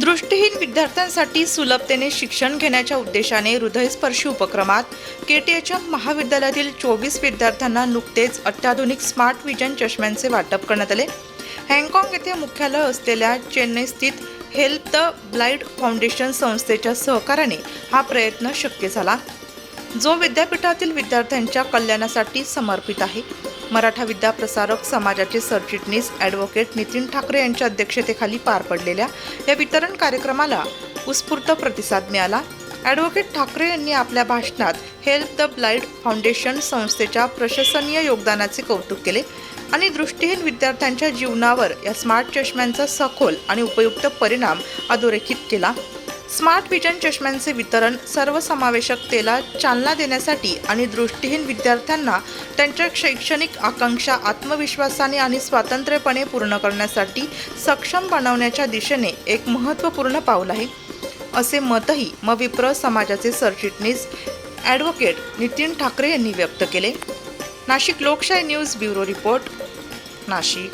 दृष्टीहीन विद्यार्थ्यांसाठी सुलभतेने शिक्षण घेण्याच्या उद्देशाने हृदयस्पर्शी उपक्रमात केटीएचएम महाविद्यालयातील चोवीस विद्यार्थ्यांना नुकतेच अत्याधुनिक स्मार्ट विजन चष्म्यांचे वाटप करण्यात आले. हँगकाँग येथे मुख्यालय असलेल्या चेन्नई स्थित हेल्प द ब्लाइड फाउंडेशन संस्थेच्या सहकार्याने हा प्रयत्न शक्य झाला. जो विद्यापीठातील विद्यार्थ्यांच्या कल्याणासाठी समर्पित आहे. मराठा विद्याप्रसारक समाजाचे सरचिटणीस ॲडव्होकेट नितीन ठाकरे यांच्या अध्यक्षतेखाली पार पडलेल्या या वितरण कार्यक्रमाला उत्स्फूर्त प्रतिसाद मिळाला. ॲडव्होकेट ठाकरे यांनी आपल्या भाषणात हेल्प द ब्लाइंड फाउंडेशन संस्थेच्या प्रशंसनीय योगदानाचे कौतुक केले आणि दृष्टीहीन विद्यार्थ्यांच्या जीवनावर या स्मार्ट चष्म्यांचा सखोल आणि उपयुक्त परिणाम अधोरेखित केला. स्मार्ट विजन चष्म्यांचे वितरण सर्वसमावेशकतेला चालना देण्यासाठी आणि दृष्टीहीन विद्यार्थ्यांना त्यांच्या शैक्षणिक आकांक्षा आत्मविश्वासाने आणि स्वातंत्र्यपणे पूर्ण करण्यासाठी सक्षम बनवण्याच्या दिशेने एक महत्त्वपूर्ण पाऊल आहे. असे मतही मविप्र समाजाचे सरचिटणीस ॲडव्होकेट नितीन ठाकरे यांनी व्यक्त केले. नाशिक लोकशाही न्यूज ब्युरो रिपोर्ट नाशिक.